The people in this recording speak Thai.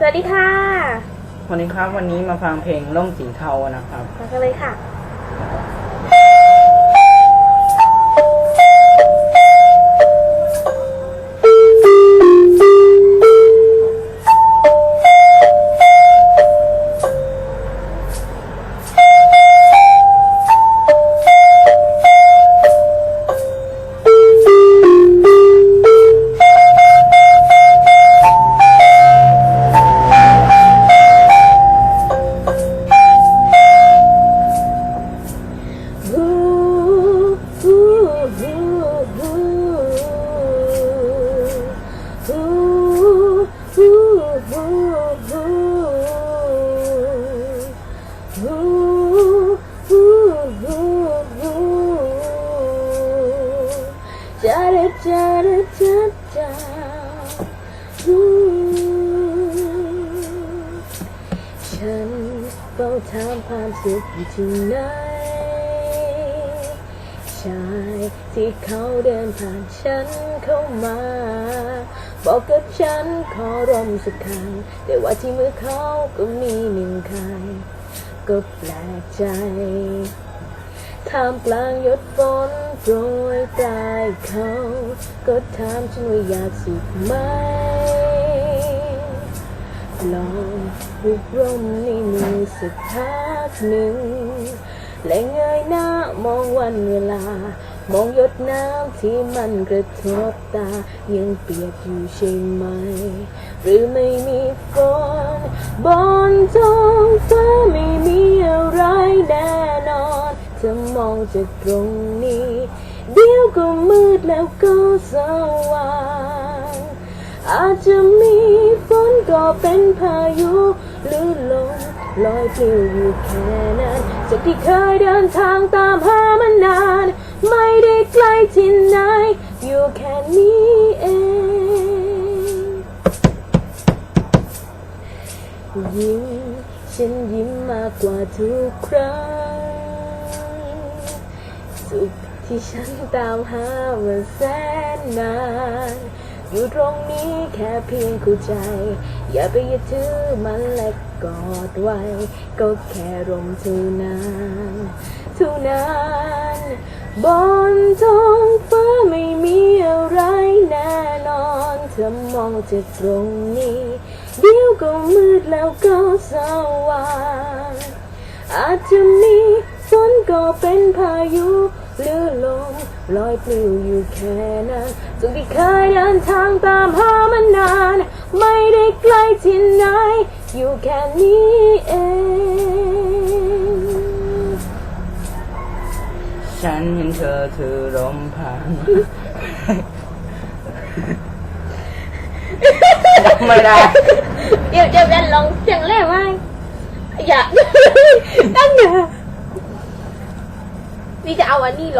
สวัสดีค่ะ วันนี้ครับวันนี้มาฟังเพลงล่มสีเทานะครับมากันเลยค่ะ ฮู้ฮู้ฮู้จาดาจาดาจาจาฮู้ฉันเฝ้าถามความสุขอยู่ที่ไหนชายที่เขาเดินผ่านฉันเข้ามา บอกกับฉันขอร่มสักครั้งแต่ว่าที่มือเขาก็มีหนึ่งคาย ก็แปลกใจท่ามกลางหยดฝนโปรยปลายเขา ก็ถามฉันว่าอยากสุขไหมลองบุกร่มในมือสักพักหนึ่ง และเงยหน้ามองวันเวลา มองหยดน้ำที่มันกระทบตา ยังเปียกอยู่ใช่ไหม หรือไม่มีฝนบนท้อ ฟ้าไม่มีอะไรแน่นอนจะมองจากตรงนี้ เดี๋ยวก็มืดแล้วก็สว่างอาจจะมีฝนก็เป็นพายุหรือลมลอยปลิวอยู่แค่นั้นจากที่เคยเดินทางตามหามันนาน ไม่ได้ไกลที่ไหน อยู่แค่นี้เองากกว่าทุกครั้ง สุขที่ฉันตามหามาแสนนาน อยู่ตรงนี้แค่เพียงเข้าใจ อย่าไปยึดถือมันและกอดไว้ ก็แค่ลมเท่านั้นเท่านั้นบนท้องฟ้าไม่มีอะไรแน่นอนเธอมองจากตรงนี้ วก็มืดแล้วก็สว่างอาจจะมีฝนก็เป็นพายุหรือลมลอยปลิวอยู่แค่นั้นจนที่เคยเดินทางตามหามันาน ไม่ได้ไกลที่ไหน อยู่แค่นี้เอง ฉันเห็นเธอถือลมผ่านจำไม่ได้ เดี๋ยวจะเป็นลองเสียงแรกว่าอย่าตั้งอย่านี่จะเอาอันนี้หรอ